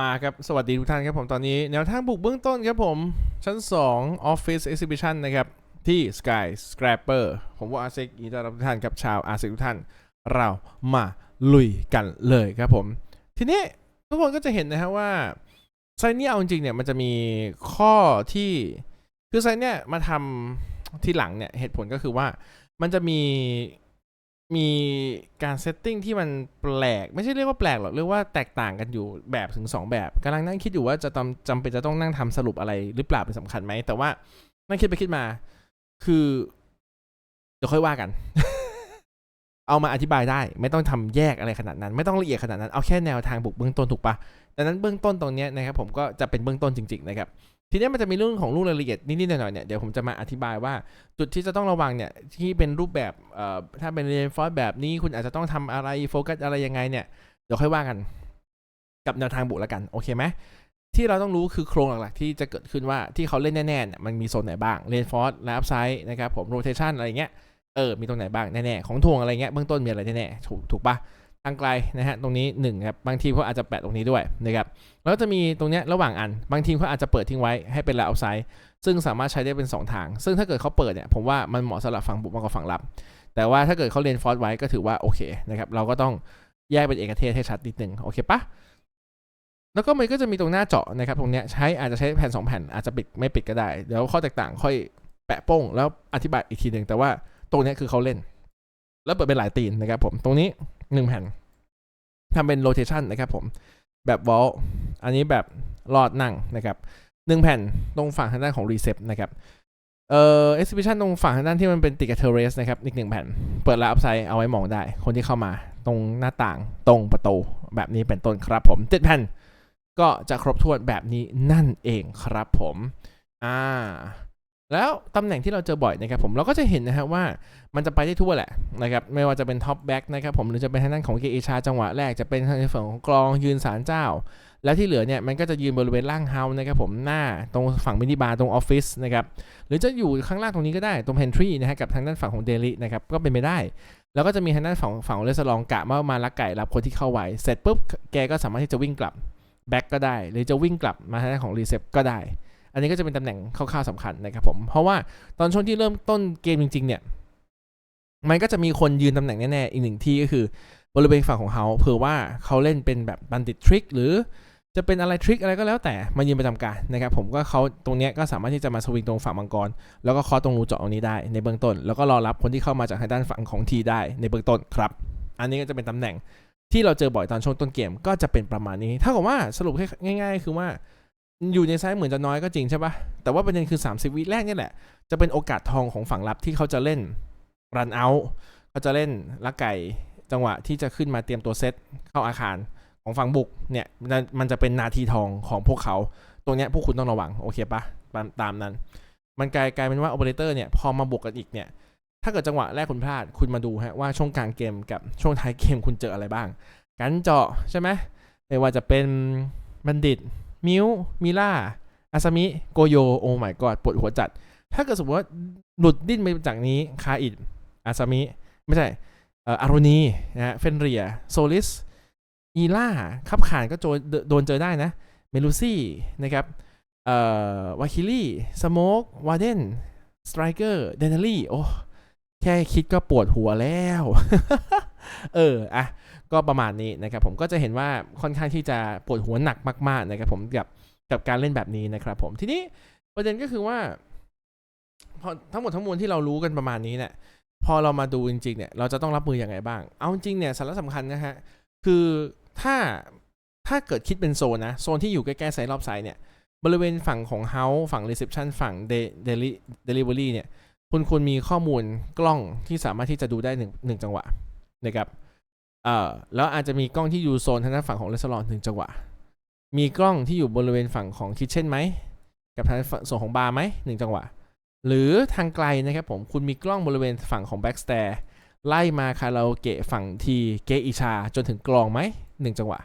มาครับ สวัสดีทุกท่านครับผมตอนนี้ แนวทางบุกเบื้องต้นครับผม ชั้น 2 Office Exhibition นะครับ ที่ Sky Scraper ผมว่าอาเซกยินดีต้อนรับทุกท่านครับชาวอาเซกทุกท่าน เรามาลุยกันเลยครับผม ทีนี้ทุกคนก็จะเห็นนะฮะว่าไซเนี้ยเอาจริงเนี่ยมันจะมีข้อที่คือไซเนี่ยมาทำที่หลังเนี่ยเหตุผลก็คือว่ามันจะมี มีการเซตติ้งที่มันแปลก ไม่ใช่เรียกว่าแปลกหรอกเรียกว่าแตกต่างกันอยู่แบบถึง 2 แบบกำลังนั่งคิดอยู่ว่าจะจำจำเป็นจะต้องนั่งทำสรุปอะไรหรือเปล่าเป็นสำคัญไหม แต่ว่านั่งคิดไปคิดมา คือเดี๋ยวค่อยว่ากัน เอามาอธิบายได้ ไม่ต้องทำแยกอะไรขนาดนั้น ไม่ต้องละเอียดขนาดนั้นเอาแค่แนวทางบุกเบื้องต้นถูกปะดังนั้นเบื้องต้นตรงนี้นะครับผมก็จะเป็นเบื้องต้นจริง ๆ นะครับ ทีนี้มันจะมีเรื่องของรูปรายละเอียดนิดๆหน่อยๆเนี่ยเดี๋ยวผมจะมาอธิบายว่า จุดที่จะต้องระวังเนี่ยที่เป็นรูปแบบเอ่อถ้าเป็นเรียนฟอสแบบนี้คุณอาจจะต้องทำอะไรโฟกัสอะไรยังไงเนี่ยเดี๋ยวค่อยว่ากันกับแนวทางบุแล้วกันโอเคไหมที่เราต้องรู้คือโครงหลักๆที่จะเกิดขึ้นว่าที่เขาเล่นแน่ๆเนี่ยมันมีโซนไหนบ้างเรนฟอสและอัพไซด์นะครับผมโรเทชันอะไรเงี้ยเออมีตรงไหนบ้างแน่ๆของทวงอะไรเงี้ยเบื้องต้นมีอะไรแน่ๆถูกถูกปะ ทางไกลนะฮะตรงนี้1ครับบางทีเขาอาจจะแปะตรงนี้ด้วยนะครับแล้วจะมีตรงเนี้ยระหว่างอัน บางทีเขาอาจจะเปิดทิ้งไว้ให้เป็นแล้วอัพไซด์ซึ่งสามารถใช้ได้เป็น 2 ทาง ซึ่งถ้าเกิดเขาเปิดเนี่ยผมว่ามันเหมาะสำหรับฝั่งบุกมากกว่าฝั่งรับ แต่ว่าถ้าเกิดเขาเรียนฟอร์สไว้ก็ถือว่าโอเคนะครับเราก็ต้องแยกเป็นเอกเทศให้ชัดนิดนึงโอเคปะแล้วก็มันก็จะมีตรงหน้าเจาะนะครับตรงเนี้ยใช้อาจจะใช้แผ่น 2 แผ่นอาจจะปิดไม่ปิดก็ได้เดี๋ยวข้อแตกต่างค่อยแปะโป้งแล้วอธิบายอีกทีหนึ่งแต่ว่าตรงเนี้ยคือเขาเล่น แล้วเปิดเป็นหลายตีนนะครับผมตรงนี้1แผ่นทำเป็นโรเทชันนะครับผมแบบวอลอันนี้แบบหลอดนั่งนะครับหนึ่งแผ่นตรงฝั่งทางด้านของรีเซพนะครับเอ่อ exhibition ตรงฝั่งทางด้านที่มันเป็นติดกับเทเรสนะครับอีกหนึ่งแผ่น เปิดแล้วอัพไซด์เอาไว้มองได้ คนที่เข้ามาตรงหน้าต่างตรงประตูแบบนี้เป็นต้นครับผมเจ็ดแผ่นก็จะครบถ้วนแบบนี้นั่นเองครับผม อ่า แล้วตำแหน่งที่เราเจอบ่อยนะครับผมเราก็จะเห็นนะฮะว่ามันจะไปได้ทั่วแหละนะครับไม่ว่าจะเป็นท็อปแบ็กนะครับผมหรือจะเป็นทางด้านของเกเอชาจังหวะแรกจะเป็นทางฝั่งของกลองยืนสารเจ้า แล้วที่เหลือเนี่ยมันก็จะยืนบริเวณล่างเฮาส์นะครับผมหน้าตรงฝั่งมินิบาร์ตรงออฟฟิศนะครับหรือจะอยู่ข้างล่างตรงนี้ก็ได้ตรงเพนทรีนะฮะกับทางด้านฝั่งของเดลินะครับก็เป็นไปได้ แล้วก็จะมีทางด้านฝั่งฝั่งเรสลองกะมามาลักไก่รับคนที่เข้าไว้เสร็จปุ๊บแกก็สามารถที่จะวิ่งกลับแบ็กก็ได้ หรือจะวิ่งกลับมาทางด้านของรีเซพก็ได้ อันนี้ก็จะเป็นตำแหน่งคร่าวๆสำคัญนะครับผม เพราะว่าตอนช่วงที่เริ่มต้นเกมจริง ๆ เนี่ย มันก็จะมีคนยืนตำแหน่งแน่ๆอีกหนึ่งที่ก็คือบริเวณฝั่งของเขาเผื่อว่าเขาเล่นเป็นแบบบันดิตทริคหรือจะเป็นอะไรทริคอะไรก็แล้วแต่มายืนประจำการนะครับผมก็เขาตรงนี้ก็สามารถที่จะมาสวิงตรงฝั่งมังกร แล้วก็เคาะตรงรูเจาะตรงนี้ได้ในเบื้องต้น แล้วก็รอรับคนที่เข้ามาจากทางด้านฝั่งของทีได้ในเบื้องต้นครับ อันนี้ก็จะเป็นตำแหน่งที่เราเจอบ่อยตอนช่วงต้นเกมก็จะเป็นประมาณนี้ ถ้ากับว่าสรุปให้ง่ายๆ คือว่า อยู่ในไซส์เหมือนจะน้อยก็จริงใช่ปะแต่ว่าประเด็นคือ 30 วิแรกนี่แหละ จะเป็นโอกาสทองของฝั่งรับที่เขาจะเล่นรันเอาท์เขาจะเล่นลักไก่จังหวะที่จะขึ้นมาเตรียมตัวเซตเข้าอาคารของฝั่งบุกเนี่ยมันจะเป็นนาทีทองของพวกเขา ตรงเนี้ยพวกคุณต้องระวังโอเคปะตามนั้น มันกลายกลายเป็นว่าโอเปอเรเตอร์เนี่ยพอมาบวกกันอีกเนี่ยถ้าเกิดจังหวะแรกคุณพลาดคุณมาดูฮะว่าช่วงกลางเกมกับช่วงท้ายเกมคุณเจออะไรบ้างการเจาะใช่ไหมไม่ว่าจะเป็นบัณฑิต มิวมิล่าอาซามิโกโยโอ้ my god ปวดหัวจัด ถ้าเกิดสมมติว่าหลุดดิ้นไปจากนี้คาอิดอาซามิ ไม่ใช่อารุณีนะฮะเฟนเรียโซลิสอีล่าขับขานก็โจโดนเจอได้นะ เมลูซี่นะครับวาคิลี่สโมกวาเดนสไตรเกอร์เดนลี่โอ้แค่คิดก็ปวดหัวแล้ว เออ อะ ก็ประมาณนี้นะครับผมก็จะเห็นว่าค่อนข้างที่จะปวดหัวหนักมากๆนะครับผมกับกับการเล่นแบบนี้นะครับผมทีนี้ประเด็นก็คือว่าพอทั้งหมดทั้งมวลที่เรารู้กันประมาณนี้เนี่ยพอเรามาดูจริงๆเนี่ยเราจะต้องรับมืออย่างไรบ้าง เอาจริงเนี่ยสาระสำคัญนะฮะคือถ้าถ้าเกิดคิดเป็นโซนนะโซนที่อยู่ใกล้ๆไซด์รอบไซด์เนี่ยบริเวณฝั่งของเฮาส์ฝั่งรีเซพชันฝั่งเดเดลิเดลิเวอรี่เนี่ยคุณควรมีข้อมูลกล้องที่สามารถที่จะดูได้หนึ่งหนึ่งจังหวะนะครับ เอ่อแล้วอาจจะมีกล้องที่อยู่โซนทางด้านฝั่งของรีสอร์ทถึงจังหวะ มีกล้องที่อยู่บริเวณฝั่งของคิทเช่นไหม กับทางส่วนของบาร์ไหมหนึ่งจังหวะ หรือทางไกลนะครับผมคุณมีกล้องบริเวณฝั่งของแบ็กส t ต i ร์ไล่มาคาราโอเกะฝั่งทีเกอิชา จนถึงกลองไหมหนึ่งจังหวะ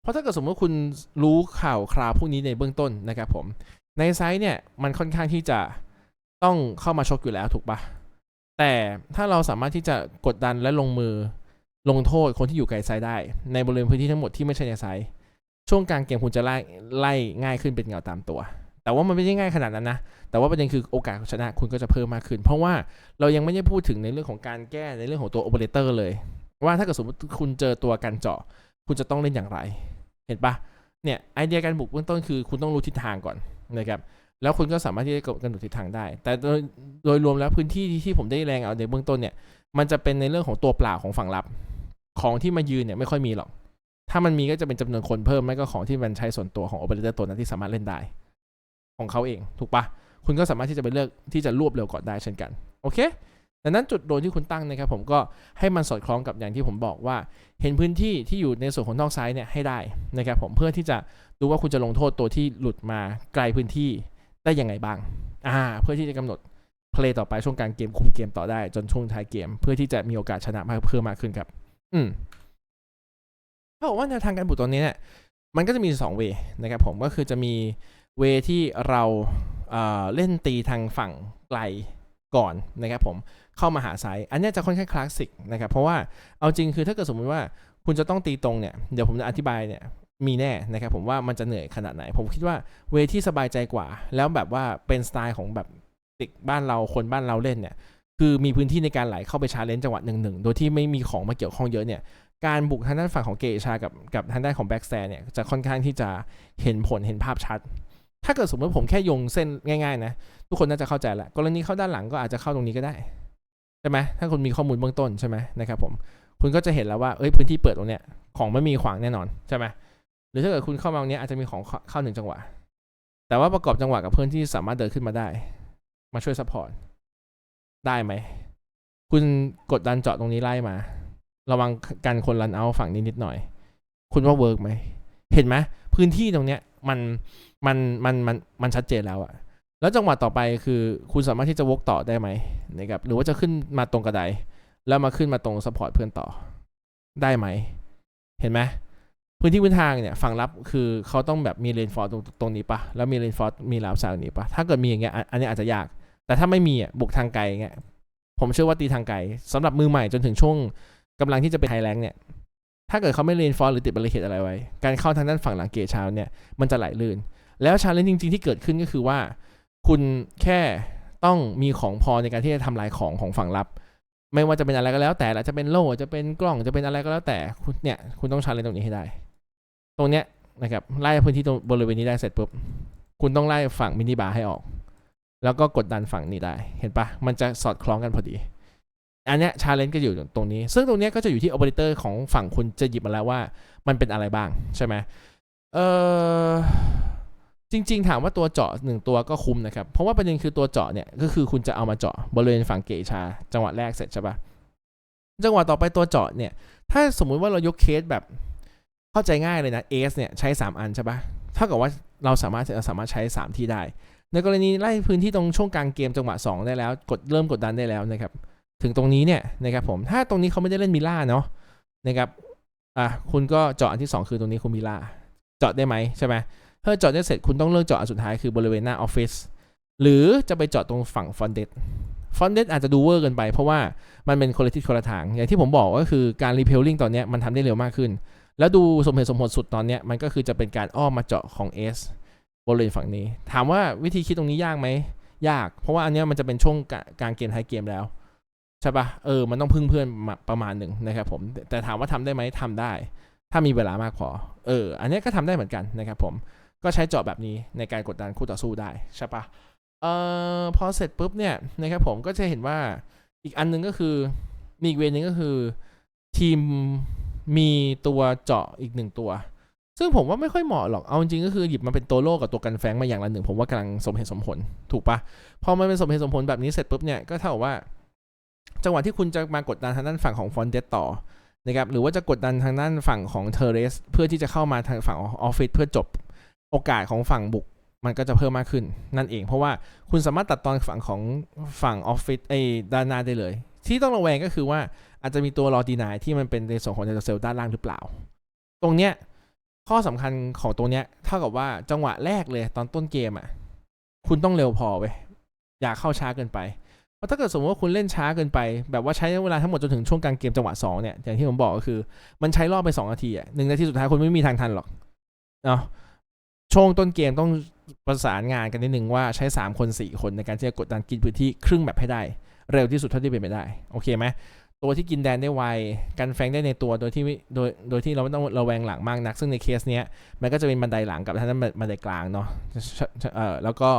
เพราะถ้าเกิดสมมติว่าคุณรู้ข่าวคราวพวกนี้ในเบื้องต้นนะครับผมในไซต์เนี่ยมันค่อนข้างที่จะต้องเข้ามาชกอยู่แล้วถูกปะแต่ถ้าเราสามารถที่จะกดดันและลงมือ ลงโทษคนที่อยู่ไกลไซด์ได้ ในบริเวณพื้นที่ทั้งหมดที่ไม่ใช่ในไซด์ช่วงกลางเกมคุณจะไล่ไล่ง่ายขึ้นเป็นเงาตามตัว แต่ว่ามันไม่ได้ง่ายขนาดนั้นนะ แต่ว่าประเด็นคือโอกาสชนะคุณก็จะเพิ่มมากขึ้น เพราะว่าเรายังไม่ได้พูดถึงในเรื่องของการแก้ในเรื่องของตัวโอเปอเรเตอร์เลย ว่าถ้าเกิดสมมติคุณเจอตัวการเจาะ คุณจะต้องเล่นอย่างไร เห็นปะเนี่ยไอเดียการบุกเบื้องต้นคือคุณต้องรู้ทิศทางก่อนนะครับแล้วคุณก็สามารถที่จะกำหนดทิศทางได้ แต่โดยโดยรวมแล้วพื้นที่ที่ผมได้แรงเอาในเบื้องต้นเนี่ยมันจะเป็นในเรื่องของตัวเปล่าของฝั่งรับ ของที่มายืนเนี่ยไม่ค่อยมีหรอก ถ้ามันมีก็จะเป็นจำนวนคนเพิ่มไม่ก็ของที่มันใช้ส่วนตัวของโอเปอเรเตอร์ตัวนั้นที่สามารถเล่นได้ ของเขาเองถูกปะคุณก็สามารถที่จะไปเลือกที่จะรวบเร็วก่อนได้เช่นกัน โอเคดังนั้นจุดโดนที่คุณตั้งนะครับผมก็ให้มันสอดคล้องกับอย่างที่ผมบอกว่า เห็นพื้นที่ที่อยู่ในส่วนของนอกซ้ายเนี่ยให้ได้นะครับผมเพื่อที่จะดูว่าคุณจะลงโทษตัวที่หลุดมาไกลพื้นที่ได้ยังไงบ้างอ่าเพื่อที่จะกำหนดเพลย์ต่อไปช่วงกลางเกมคุมเกมต่อได้จนช่วงท้ายเกม เพื่อที่จะมีโอกาสชนะมากเพิ่มมากขึ้นครับ อืมถ้าบอกว่าแนวทางการบุกตัวนี้เนี่ยมันก็จะมีสองเวนะครับผมก็คือจะมีเวที่เราเอ่อเล่นตีทางฝั่งไกลก่อนนะครับผมเข้ามาหาซ้ายอันนี้จะค่อนข้างคลาสสิกนะครับเพราะว่าเอาจริงคือถ้าเกิดสมมติว่าคุณจะต้องตีตรงเนี่ยเดี๋ยวผมจะอธิบายเนี่ยมีแน่นะครับผมว่ามันจะเหนื่อยขนาดไหน ผมคิดว่าเวที่สบายใจกว่า แล้วแบบว่าเป็นสไตล์ของแบบเด็กบ้านเราคนบ้านเราเล่นเนี่ย คือมีพื้นที่ในการไหลเข้าไปชาเลนจังหวะหนึ่งหนึ่งโดยที่ไม่มีของมาเกี่ยวข้องเยอะเนี่ยการบุกทางด้านฝั่งของเกชากับกับทางด้านของแบ็กแซนเนี่ยจะค่อนข้างที่จะเห็นผลเห็นภาพชัด ถ้าเกิดสมมติผมแค่โยงเส้นง่ายๆนะทุกคนน่าจะเข้าใจแหละกรณีเข้าด้านหลังก็อาจจะเข้าตรงนี้ก็ได้ใช่ไหมถ้าคุณมีข้อมูลเบื้องต้นใช่ไหมนะครับผมคุณก็จะเห็นแล้วว่าเอ้ยพื้นที่เปิดตรงเนี้ยของไม่มีขวางแน่นอนใช่ไหมหรือถ้าเกิดคุณเข้ามาตรงเนี้ยอาจจะมีของเข้าเข้าหนึ่งจังหวะ แต่ว่าประกอบจังหวะกับเพื่อนที่สามารถเดินขึ้นมาได้ มาช่วยซัพพอร์ต ได้ไหม คุณกดดันเจาะตรงนี้ไล่มา ระวังกันคนรันเอาฝั่งนี้นิดหน่อย คุณว่าเวิร์กไหม เห็นไหมพื้นที่ตรงเนี้ยมันมันมันมันมันชัดเจนแล้วอะแล้วจังหวะต่อไปคือคุณสามารถที่จะวกต่อได้ไหมนะครับหรือว่าจะขึ้นมาตรงกระไดแล้วมาขึ้นมาตรงซัพพอร์ตเพื่อนต่อได้ไหม เห็นไหมพื้นที่พื้นทางเนี่ยฝั่งรับคือเขาต้องแบบมีเลนฟอร์ตรงตรงนี้ปะแล้วมีเลนฟอร์ตมีลาวซางนี้ปะถ้าเกิดมีอย่างเงี้ยอันนี้อาจจะยาก แต่ถ้าไม่มีอะบุกทางไกลเงี้ยผมเชื่อว่าตีทางไกลสำหรับมือใหม่จนถึงช่วงกำลังที่จะไปไทยแลงเนี่ยถ้าเกิดเขาไม่เลนฟอร์หรือติดบริเคตอะไรไว้ การเข้าทางด้านฝั่งหลังเกตชาวเนี่ยมันจะไหลลื่น แล้วชาเลนจ์จริง ๆ ที่เกิดขึ้นก็คือว่า คุณแค่ต้องมีของพอในการที่จะทำลายของของฝั่งรับไม่ว่าจะเป็นอะไรก็แล้ว แต่ละจะเป็นโล่จะเป็นกล้องจะเป็นอะไรก็แล้วแต่คุณเนี่ยคุณต้องชาเลนจ์ตรงนี้ให้ได้ ตรงเนี้ยนะครับไล่พื้นที่ตรงบริเวณนี้ได้เสร็จปุ๊บคุณต้องไล่ฝั่งมินิบาร์ให้ออก แล้วก็กดดันฝั่งนี้ได้ เห็นปะมันจะสอดคล้องกันพอดี อันเนี้ยชาเลนจ์ก็อยู่ตรงนี้ ซึ่งตรงเนี้ยก็จะอยู่ที่โอเปอเรเตอร์ของฝั่งคุณจะหยิบมาแล้วว่า มันเป็นอะไรบ้างใช่ไหมเออจริง ๆ ถามว่าตัวเจาะหนึ่งตัวก็คุ้มนะครับ เพราะว่าประเด็นคือตัวเจาะเนี่ยก็คือคุณจะเอามาเจาะบริเวณฝั่งเกชา จังหวะแรกเสร็จใช่ปะจังหวะต่อไปตัวเจาะเนี่ย ถ้าสมมุติว่าเรายกเคสแบบเข้าใจง่ายเลยนะเอสเนี่ยใช้ 3 อันใช่ปะเท่ากับว่าเราสามารถจะสามารถใช้ 3 ที่ได้ ในกรณีไล่พื้นที่ตรงช่วงกลางเกมจังหวะ 2 ได้แล้ว กดเริ่มกดดันได้แล้วนะครับ ถึงตรงนี้เนี่ยนะครับผมถ้าตรงนี้เขาไม่ได้เล่นมิล่าเนาะนะครับอะคุณก็เจาะอันที่ 2 คือตรงนี้คุณมิล่าเจาะได้ไหมใช่ไหมถ้าเจาะได้เสร็จคุณต้องเลือกเจาะอันสุดท้ายคือบริเวณหน้าออฟฟิศหรือจะไปเจาะตรงฝั่งฟอนเดตฟอนเดตอาจจะดูเวอร์เกินไป เพราะว่ามันเป็นคนละทิศคนละทาง อย่างที่ผมบอกก็คือการรีเพลลิงตอนนี้มันทำได้เร็วมากขึ้น แล้วดูสมเหตุสมผลสุดตอนนี้มันก็คือจะเป็นการอ้อมมาเจาะของ S บริเวณฝั่งนี้ ถามว่าวิธีคิดตรงนี้ยากไหมยาก เพราะว่าอันเนี้ยมันจะเป็นช่วงกลางเกมท้ายเกมแล้วใช่ปะเออมันต้องพึ่งเพื่อนประมาณหนึ่งนะครับผมแต่ถามว่าทำได้ไหมทำได้ ถ้ามีเวลามากพอเออ อันเนี้ยก็ทำได้เหมือนกันนะครับผมก็ใช้เจาะแบบนี้ในการกดดันคู่ต่อสู้ได้ใช่ปะเออพอเสร็จปุ๊บเนี่ยนะครับผมก็จะเห็นว่าอีกอันหนึงก็คือมีอีกเวรหนึงก็คือทีมมีตัวเจาะอีกหนึ่งตัว ซึ่งผมว่าไม่ค่อยเหมาะหรอก เอาจริงๆก็คือหยิบมาเป็นตัวโล่กับตัวกันแฟงมาอย่างละหนึ่ง ผมว่ากำลังสมเหตุสมผล ถูกปะพอมันเป็นสมเหตุสมผลแบบนี้เสร็จปุ๊บเนี่ย ก็เท่ากับว่า จังหวะที่คุณจะมากดดันทางด้านฝั่งของฟอนเดตต่อนะครับ หรือว่าจะกดดันทางด้านฝั่งของเทเรส เพื่อที่จะเข้ามาทางฝั่งออฟฟิศเพื่อจบโอกาสของฝั่งบุกมันก็จะเพิ่มมากขึ้น นั่นเอง เพราะว่าคุณสามารถตัดตอนฝั่งของฝั่งออฟฟิศไอ้ด้านหน้าได้เลย ที่ต้องระแวงก็คือว่าอาจจะมีตัวรอดีนายที่มันเป็นในส่วนของเดลเซลด้านล่างหรือเปล่า ตรงเนี้ย ข้อสำคัญของตัวเนี้ยเท่ากับว่าจังหวะแรกเลยตอนต้นเกมอะ คุณต้องเร็วพอเว้ยอย่าเข้าช้าเกินไปเพราะถ้าเกิดสมมติว่าคุณเล่นช้าเกินไป แบบว่าใช้เวลาทั้งหมดจนถึงช่วงกลางเกมจังหวะ2เนี่ยอย่างที่ผมบอกก็คือ มันใช้รอบไป 2 นาทีอะหนึ่งนาทีสุดท้ายคุณไม่มีทางทันหรอกเนาะช่วงต้นเกมต้องประสานงานกันนิดนึงว่าใช้ 3 คน 4 คนในการที่จะกดดันกินพื้นที่ครึ่งแบบให้ได้ เร็วที่สุดเท่าที่เป็นไปได้ โอเคไหม ตัวที่กินแดนได้ไวกันแฟงได้ในตัวโดยที่โดยโดยที่เราไม่ต้องระแวงหลังมากนัก ซึ่งในเคสเนี้ยมันก็จะเป็นบันไดหลังกับท่านั้นบันไดกลางเนาะเออแล้วก็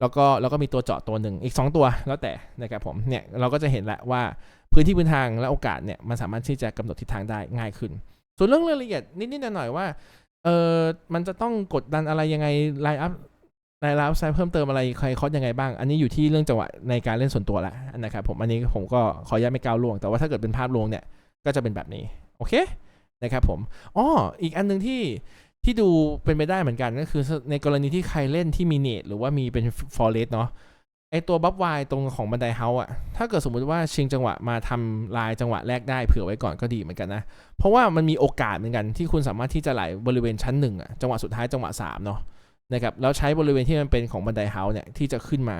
แล้วก็แล้วก็มีตัวเจาะตัวหนึ่งอีก 2 ตัวแล้วแต่นะครับผมเนี่ยเราก็จะเห็นแหละว่าพื้นที่พื้นทางและโอกาสเนี่ยมันสามารถที่จะกำหนดทิศทางได้ง่ายขึ้น ส่วนเรื่องรายละเอียดนิดๆหน่อยๆว่าเออมันจะต้องกดดันอะไรยังไงไลน์อัพ ไลน์อัพไซเพิ่มเติมอะไรใครคอสยังไงบ้าง อันนี้อยู่ที่เรื่องจังหวะในการเล่นส่วนตัวแล้วนะครับผมอันนี้ผมก็ขออนุญาไม่ก้าวล่วง แต่ว่าถ้าเกิดเป็นภาพรวมเนี่ยก็จะเป็นแบบนี้ โอเคนะครับผมอ๋ออีกอันหนึ่งที่ที่ดูเป็นไปได้เหมือนกันก็คือในกรณีที่ใครเล่นที่มีเนตหรือว่ามีเป็นฟอร์เรสเนาะไอตัวบัฟวายตรงของบันไดเฮาอะถ้าเกิดสมมุติว่าชิงจังหวะมาทำลายจังหวะแรกได้เผื่อไว้ก่อนก็ดีเหมือนกันนะ เพราะว่ามันมีโอกาสเหมือนกันที่คุณสามารถที่จะไหลบริเวณชั้นหนึ่งอะจังหวะสุดท้ายจังหวะสามเนาะ นะครับแล้วใช้บริเวณที่มันเป็นของบันไดเฮาส์เนี่ยที่จะขึ้นมา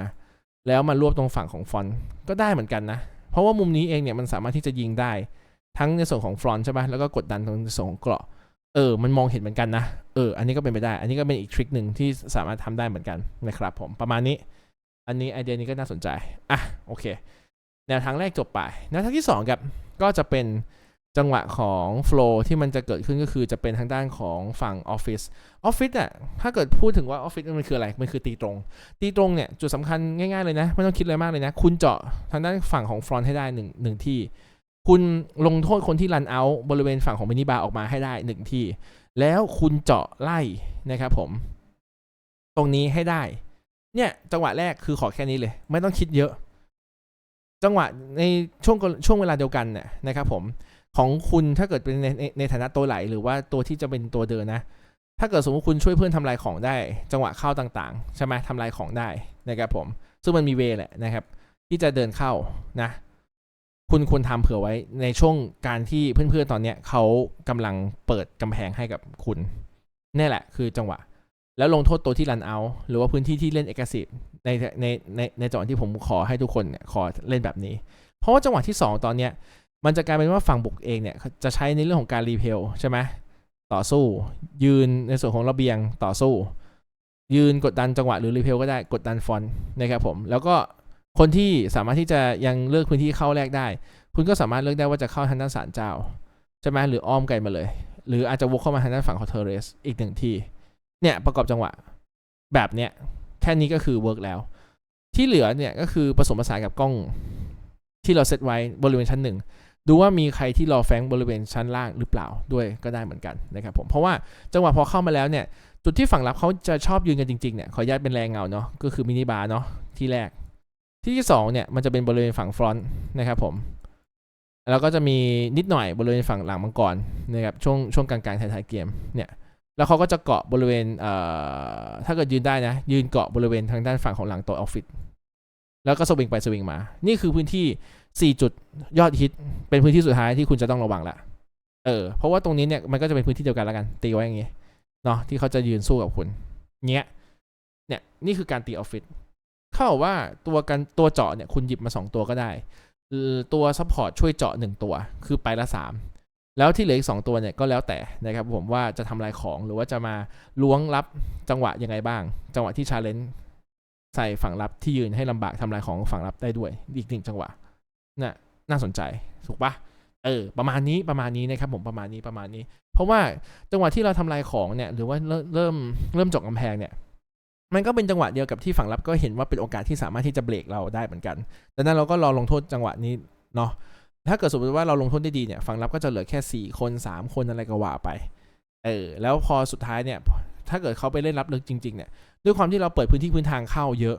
แล้วมารวบตรงฝั่งของฟอนต์ก็ได้เหมือนกันนะ เพราะว่ามุมนี้เองเนี่ยมันสามารถที่จะยิงได้ ทั้งในส่วนของฟรอนต์ใช่ปะแล้วก็กดดันตรงส่วนของเกราะเออ มันมองเห็นเหมือนกันนะ เออ อันนี้ก็เป็นไปได้ อันนี้ก็เป็นอีกทริคหนึ่งที่สามารถทำได้เหมือนกันนะครับผม ประมาณนี้ อันนี้ไอเดียนี้ก็น่าสนใจ อะ โอเค แนวทางแรกจบไป แนวทางที่2ครับ ก็จะเป็น จังหวะของโฟล์ที่มันจะเกิดขึ้นก็คือจะเป็นทางด้านของฝั่งออฟฟิศออฟฟิศอะถ้าเกิดพูดถึงว่าออฟฟิศมันคืออะไร มันคือตีตรง ตีตรงเนี่ย จุดสำคัญง่ายๆเลยนะ ไม่ต้องคิดอะไรมากเลยนะ คุณเจาะทางด้านฝั่งของฟรอนต์ให้ได้หนึ่งหนึ่งที่ คุณลงโทษคนที่รันเอาบริเวณฝั่งของมินิบาร์ออกมาให้ได้หนึ่งที่ แล้วคุณเจาะไล่นะครับผม ตรงนี้ให้ได้ เนี่ยจังหวะแรกคือขอแค่นี้เลย ไม่ต้องคิดเยอะ จังหวะในช่วงช่วงเวลาเดียวกันเนี่ยนะครับผม ของคุณถ้าเกิดเป็นในในในฐานะตัวไหล หรือว่าตัวที่จะเป็นตัวเดินนะ ถ้าเกิดสมมติคุณช่วยเพื่อนทำลายของได้ จังหวะเข้าต่างๆ ใช่ไหมทำลายของได้นะครับผม ซึ่งมันมีเวแหละนะครับ ที่จะเดินเข้านะ คุณควรทำเผื่อไว้ในช่วงการที่เพื่อนๆตอนเนี้ยเขากำลังเปิดกำแพงให้กับคุณนี่แหละ คือจังหวะ แล้วลงโทษตัวที่รันเอา หรือว่าพื้นที่ที่เล่นเอกสิทในในในในจังหวะที่ผมขอให้ทุกคนเนี่ยขอเล่นแบบนี้ เพราะว่าจังหวะที่ 2 ตอนเนี้ย มันจะกลายเป็นว่าฝั่งบุกเองเนี่ยจะใช้ในเรื่องของการรีเพลใช่ไหมต่อสู้ ยืนในส่วนของระเบียงต่อสู้ ยืนกดดันจังหวะหรือรีเพลก็ได้กดดันฟอนนะครับผม แล้วก็คนที่สามารถที่จะยังเลือกพื้นที่เข้าแรกได้ คุณก็สามารถเลือกได้ว่าจะเข้าทางด้านศาลเจ้าใช่ไหมหรืออ้อมไกลมาเลย หรืออาจจะวกเข้ามาทางด้านฝั่งของเทเรสอีกหนึ่งที่เนี่ยประกอบจังหวะแบบเนี้ยแค่นี้ก็คือเวิร์กแล้ว ที่เหลือเนี่ยก็คือผสมผสานกับกล้องที่เราเซตไว้บริเวณชั้นหนึ่ง ดูว่ามีใครที่รอแฟงบริเวณชั้นล่างหรือเปล่าด้วยก็ได้เหมือนกันนะครับผมเพราะว่าจังหวะพอเข้ามาแล้วเนี่ยจุดที่ฝั่งรับเขาจะชอบยืนกันจริงๆเนี่ยขออนุญาตเป็นแรงเงาเนาะก็คือมินิบาร์เนาะที่แรก ที่ที่สองเนี่ยมันจะเป็นบริเวณฝั่งฟรอนต์นะครับผมแล้วก็จะมีนิดหน่อยบริเวณฝั่งหลังมังกรนะครับช่วงช่วงกลางๆท้ายๆเกมเนี่ยแล้วเขาก็จะเกาะบริเวณเอ่อถ้าเกิดยืนได้นะยืนเกาะบริเวณทางด้านฝั่งของหลังโต๊ะออฟฟิศแล้วก็สวิงไปสวิงมา นี่คือพื้นที่ 4จุดยอดฮิตเป็นพื้นที่สุดท้ายที่คุณจะต้องระวังละเออเพราะว่าตรงนี้เนี่ยมันก็จะเป็นพื้นที่เดียวกันแล้วกัน ตีไว้อย่างงี้เนาะที่เขาจะยืนสู้กับคุณเงี้ยเนี่ยนี่คือการตีออฟฟิศเข้าว่าตัวกันตัวเจาะเนี่ยคุณหยิบมา 2 ตัวก็ได้ตัวซัพพอร์ตช่วยเจาะ 1 ตัวคือไปละ 3 แล้วที่เหลืออีก 2 ตัวเนี่ยก็แล้วแต่นะครับผมว่าจะทำลายของหรือว่าจะมาล้วงรับจังหวะยังไงบ้าง จังหวะที่ชาเลนจ์ใส่ฝั่งรับที่ยืนให้ลำบากทำลายของฝั่งรับได้ด้วยอีกหนึ่งจังหวะ น่ะน่าสนใจถูกปะเออประมาณนี้ประมาณนี้นะครับผมประมาณนี้ประมาณนี้ เพราะว่าจังหวะที่เราทำลายของเนี่ยหรือว่าเริ่มเริ่มเริ่มจบกำแพงเนี่ยมันก็เป็นจังหวะเดียวกับที่ฝั่งรับก็เห็นว่าเป็นโอกาสที่สามารถที่จะเบรกเราได้เหมือนกันดังนั้นเราก็รอลงโทษจังหวะนี้เนาะถ้าเกิดสมมติว่าเราลงโทษได้ดีเนี่ยฝั่งรับก็จะเหลือแค่สี่คนสามคนอะไรก็ว่าไปเออแล้วพอสุดท้ายเนี่ยถ้าเกิดเขาไปเล่นรับลึกจริงๆเนี่ยด้วยความที่เราเปิดพื้นที่พื้นทางเข้าเยอะ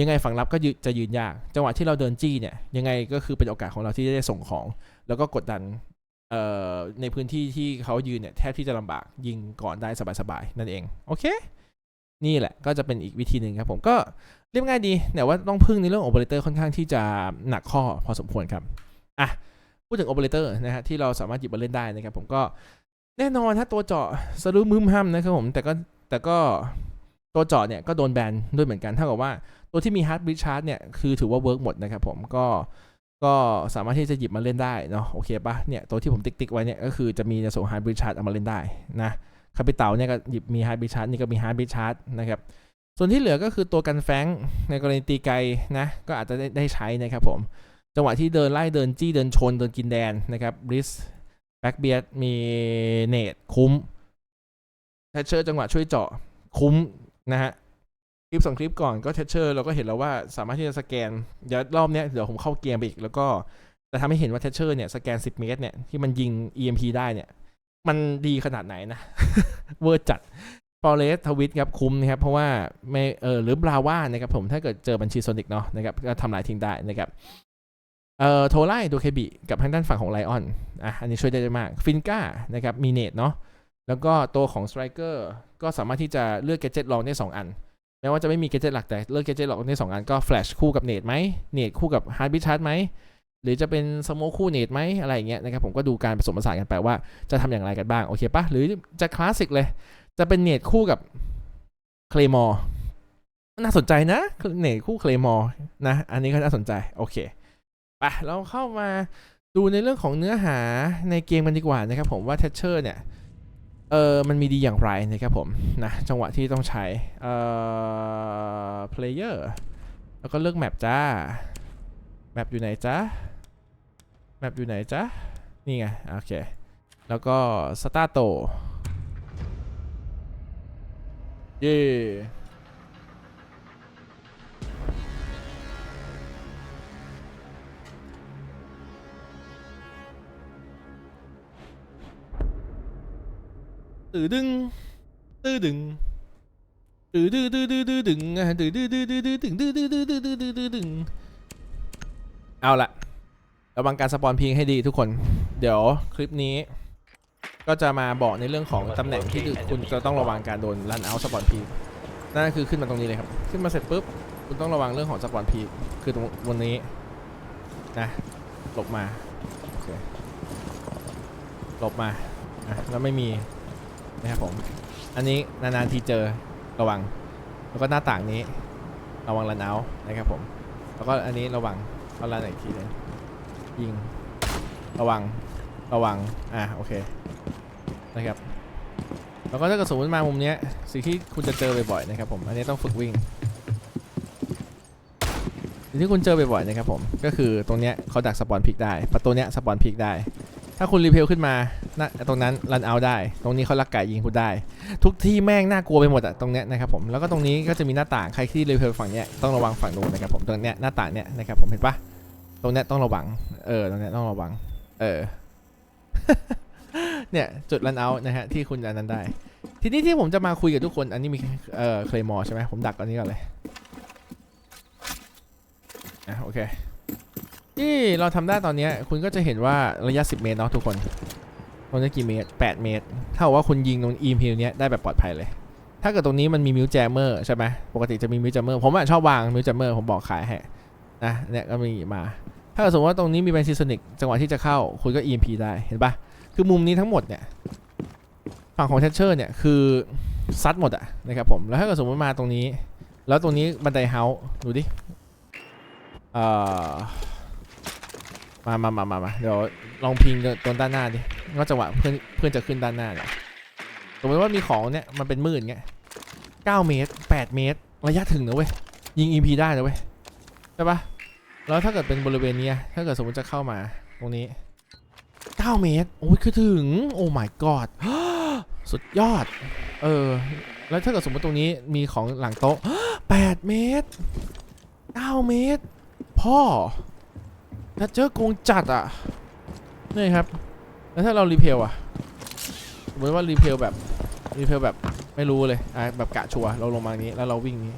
ยังไงฝั่งรับก็จะยืนยาก จังหวะที่เราเดินจี้เนี่ยยังไงก็คือเป็นโอกาสของเราที่จะได้ส่งของ แล้วก็กดดันในพื้นที่ที่เขายืนเนี่ยแทบที่จะลำบากยิงก่อนได้สบายๆนั่นเอง โอเค นี่แหละก็จะเป็นอีกวิธีหนึ่งครับผมก็เรียบง่ายดีแต่ว่าต้องพึ่งในเรื่องโอเปอเรเตอร์ค่อนข้างที่จะหนักข้อพอสมควรครับอะพูดถึงโอเปอเรเตอร์นะฮะที่เราสามารถหยิบมาเล่นได้นะครับผมก็แน่นอนถ้าตัวเจาะสะดุ้มึมห้ำนะครับผมแต่ก็แต่ก็ ตัวเจาะเนี่ยก็โดนแบนด้วยเหมือนกันเท่ากับว่าตัวที่มีฮาร์ดบริชาร์ดเนี่ยคือถือว่าเวิร์กหมดนะครับผมก็ก็สามารถที่จะหยิบมาเล่นได้เนาะโอเคปะเนี่ยตัวที่ผมติ๊กๆไว้เนี่ยก็คือจะมีในส่วนฮาร์ดบริชาร์ดเอามาเล่นได้นะคาปิเตาเนี่ยก็หยิบมีฮาร์ดบิชาร์ดนี่ก็มีฮาร์ดบิชาร์ดนะครับส่วนที่เหลือก็คือตัวกันแฟงในกรณีตีไกลนะก็อาจจะได้ได้ใช้นะครับผมจังหวะที่เดินไล่เดินจี้เดินชนเดินกินแดนนะครับริสแบ็กเบียดมีเนตคุ้มแทชเชอร์จังหวะช่วยเจาะคุ้ม นะฮะคลิปสองคลิปก่อนก็เทชเชอร์เราก็เห็นแล้วว่าสามารถที่จะสแกนเดี๋ยวรอบเนี้ยเดี๋ยวผมเข้าเกมไปอีก แล้วก็จะทำให้เห็นว่าเทชเชอร์เนี่ยสแกน 10 เมตรเนี่ยที่มันยิง EMP ได้เนี่ย มันดีขนาดไหนนะเวอร์จัดฟอเรสทวิตครับคุ้มนะครับ เพราะว่าไม่เออหรือบราว่านะครับผมถ้าเกิดเจอบัญชีโซนิกเนาะนะครับก็ทำลายทิ้งได้นะครับเอ่อโทไลดูเคบิกับทางด้านฝั่งของไลออนอะอันนี้ช่วยได้มากฟินก้านะครับมีเนตเนาะ แล้วก็ตัวของสไตรเกอร์ก็สามารถที่จะเลือกแกจิตลองได้สองอันแม้ว่าจะไม่มีเกจเจตหลักแต่เลือกเกจเจตลักในสองอันก็แฟลชคู่กับเนตไหมเนตคู่กับฮาร์ดบิชาร์ดไหมหรือจะเป็นสโมคคู่เนตไหมอะไรอย่างเงี้ยนะครับผมก็ดูการผสมผสานกันไปว่าจะทำอย่างไรกันบ้าง โอเคปะหรือจะคลาสสิกเลย จะเป็นเนตคู่กับเคลมอร์น่าสนใจนะเนตคู่เคลมอร์นะ อันนี้ก็น่าสนใจ โอเคไปเราเข้ามาดูในเรื่องของเนื้อหาในเกมกันดีกว่านะครับผมว่าเทชเชอร์เนี่ย เออมันมีดีอย่างไรนะครับผมนะจังหวะที่ต้องใช้เอ่อ player แล้วก็เลือกแมปจ้าแมปอยู่ไหนจ้าแมปอยู่ไหนจ้านี่ไงโอเคแล้วก็สตาร์โตเย่ ตื่ดึงตื่ดึงตื่ดื้อดื้อดื้อดื้อดึงอะตื่ดื้อดื้อดื้อดื้อดึงดื้อดื้อดื้อดื้อดื้อดื้อดื้อดึงเอาละระวังการสปอนพิงให้ดีทุกคน เดี๋ยวคลิปนี้ ก็จะมาบอกในเรื่องของตำแหน่งที่คุณจะต้องระวังการโดนรันเอาสปอนพีนั่นคือขึ้นมาตรงนี้เลยครับ ขึ้นมาเสร็จปุ๊บคุณต้องระวังเรื่องของสปอนพีคือตรงบนนี้นะหลบมาหลบมาแล้วไม่มี นะครับผม อันนี้นานๆทีเจอระวัง แล้วก็หน้าต่างนี้ ระวังรันเอานะครับผม แล้วก็อันนี้ระวังก็รันอีกทีหนึงยิง ระวัง ระวัง อะโอเค นะครับ แล้วก็ถ้าเกิดสมมติมามุมเนี้ยสิ่งที่คุณจะเจอบ่อยๆนะครับผม อันนี้ต้องฝึกวิ่งสิ่งที่คุณเจอบ่อยๆนะครับผม ก็คือตรงเนี้ยเขาดักสปอนพิกได้ ประตูเนี้ยสปอนพิกได้ ถ้าคุณรีเพลขึ้นมา ณตรงนั้นรันเอาได้ ตรงนี้เขาลักไก่ยิงคุณได้ ทุกที่แม่งน่ากลัวไปหมดอะตรงเนี้ยนะครับผมแล้วก็ตรงนี้ก็จะมีหน้าต่างใครที่รีเพลฝั่งเนี้ยต้องระวังฝั่งนู้นนะครับผมตรงเนี้ยหน้าต่างเนี้ยนะครับผมเห็นปะตรงเนี้ยต้องระวังเออตรงเนี้ยต้องระวัง เออเนี่ยจุดรันเอานะฮะที่คุณอันนั้นได้ ทีนี้ที่ผมจะมาคุยกับทุกคน อันนี้มีเอ่อเคลมอร์ใช่ไหมผมดักอันนี้ก่อนเลยอะโอเคที่เราทำได้ตอนเนี้ยคุณก็จะเห็นว่าระยะ 10 เมตรเนาะทุกคน ตรงนี้กี่เมตร 8 เมตรเท่าว่าคุณยิงตรงอีมพิวเนี้ยได้แบบปลอดภัยเลย ถ้าเกิดตรงนี้มันมีมิวแจมเมอร์ใช่ไหมปกติจะมีมิวแจมเมอร์ผมอะชอบวางมิวแจมเมอร์ผมบอกขายให้นะเนี่ยก็มีมา ถ้าเกิดสมมติว่าตรงนี้มีแบนซิโซนิกจังหวะที่จะเข้าคุณก็ EMP ได้เห็นปะคือมุมนี้ทั้งหมดเนี่ยฝั่งของเทชเชอร์เนี่ยคือซัดหมดอะนะครับผมแล้วถ้าเกิดสมมติมาตรงนี้ แล้วตรงนี้บันไดเฮาส์ดูดิเอ่อมามามามามาเดี๋ยวลองพิงตรงด้านหน้าดิ ว่าจังหวะเพื่อนเพื่อนจะขึ้นด้านหน้าเนี่ยสมมติว่ามีของเนี่ยมันเป็นหมื่นเงี้ย9เมตร8เมตร ระยะถึงนะเว้ยยิง EP ได้นะเว้ยใช่ปะแล้วถ้าเกิดเป็นบริเวณเนี้ยถ้าเกิดสมมติจะเข้ามาตรงนี้9เมตรโอ้ยคือถึงโอ้ my god สุดยอด เออ แล้วถ้าเกิดสมมติตรงนี้มีของหลังโต๊ะ8เมตร9เมตร พ่อถ้าเจอโกงจัดอะนี่ครับ แล้วถ้าเรารีเพลอะสมมติว่ารีเพลแบบรีเพลแบบไม่รู้เลยอะแบบกะชัวเราลงมาอย่างนี้แล้วเราวิ่งนี้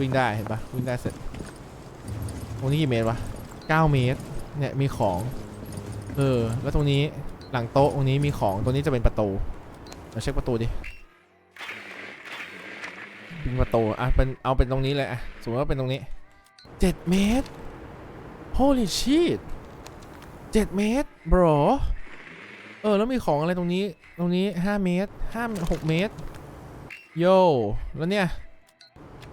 วิ่งได้เห็นปะวิ่งได้เสร็จตรงนี้กี่เมตรวะ9 เมตร เนี่ยมีของ เออ แล้วตรงนี้หลังโต๊ะตรงนี้มีของ ตรงนี้จะเป็นประตู เราเช็คประตูดิปิงประตู อะ เป็น เอาเป็นตรงนี้เลย อะ สมมติว่าเป็นตรงนี้ 7 เมตร holy shit 7เมตร bro เออ แล้วมีของอะไรตรงนี้ ตรงนี้5เมตร5 6เมตร โย แล้วเนี่ย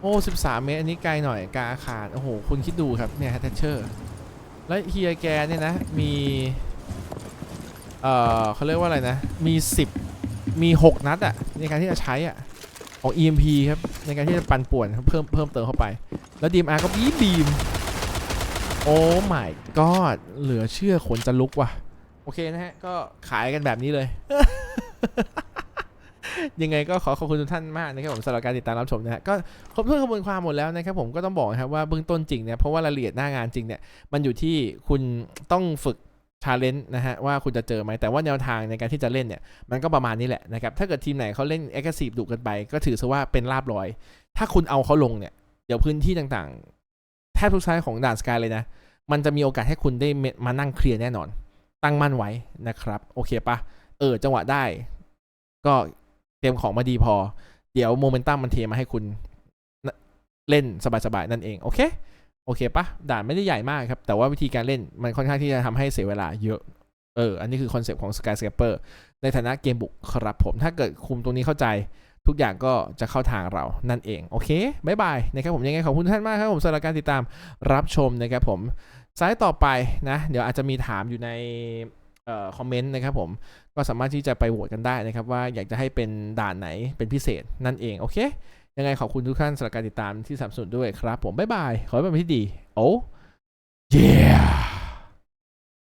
โอ้13เมตร อันนี้ไกลหน่อยกาอาคารโอ้โห คุณคิดดูครับ เนี่ยแทชเชอร์ แล้วเฮียแกเนี่ยนะ มีเเอ่อเขาเรียกว่าอะไรนะ มี10มี6นัดอะในการที่จะใช้อะของ EMP ครับ ในการที่จะปันป่วนครับเพิ่มเพิ่มเติมเข้าไป แล้ว DMR ก็บีมบีม โอ้ my god เหลือเชื่อขนจะลุกว่ะ โอเคนะฮะ ก็ขายกันแบบนี้เลย ยังไงก็ขอขอบคุณทุกท่านมากนะครับผมสำหรับการติดตามรับชมนะฮะก็ครบถ้วนกระบวนความหมดแล้วนะครับผมก็ต้องบอกนะครับว่าเบื้องต้นจริงเนี่ยเพราะว่ารายละเอียดหน้างานจริงเนี่ยมันอยู่ที่คุณต้องฝึกชาเลนจ์นะฮะว่าคุณจะเจอไหมแต่ว่าแนวทางในการที่จะเล่นเนี่ย มันก็ประมาณนี้แหละนะครับ ถ้าเกิดทีมไหนเขาเล่นเอ็กซ์ซีฟดุกันไป ก็ถือซะว่าเป็นลาบลอย ถ้าคุณเอาเขาลงเนี่ย เดี๋ยวพื้นที่ต่างๆ แทบทุกไซส์ของด่านสกายเลยนะ มันจะมีโอกาสให้คุณได้มานั่งเคลียร์แน่นอน ตั้งมั่นไว้นะครับ โอเคปะเออ จังหวะได้ ก็เตรียมของมาดีพอ เดี๋ยวโมเมนตัมมันเทมาให้คุณเล่นสบายๆ นั่นเอง โอเค โอเคปะด่านไม่ได้ใหญ่มากครับ แต่ว่าวิธีการเล่นมันค่อนข้างที่จะทำให้เสียเวลาเยอะ เออ อันนี้คือคอนเซปต์ของ Skyscraper ในฐานะเกมบุกครับผม ถ้าเกิดคุมตรงนี้เข้าใจ ทุกอย่างก็จะเข้าทางเรานั่นเอง โอเคบายบายนะครับผมยังไงขอบคุณทุกท่านมากครับผมสำหรับการติดตามรับชมนะครับผมสายต่อไปนะ เดี๋ยวอาจจะมีถามอยู่ในออคอมเมนต์นะครับผมก็สามารถที่จะไปโหวตกันได้นะครับ ว่าอยากจะให้เป็นด่านไหนเป็นพิเศษนั่นเองโอเค ยังไงขอบคุณทุกท่านสำหรับการติดตามที่สนับสนุนด้วยครับ ผมบ๊ายบาย ขอให้เป็นวันที่ดีโอ้ yeah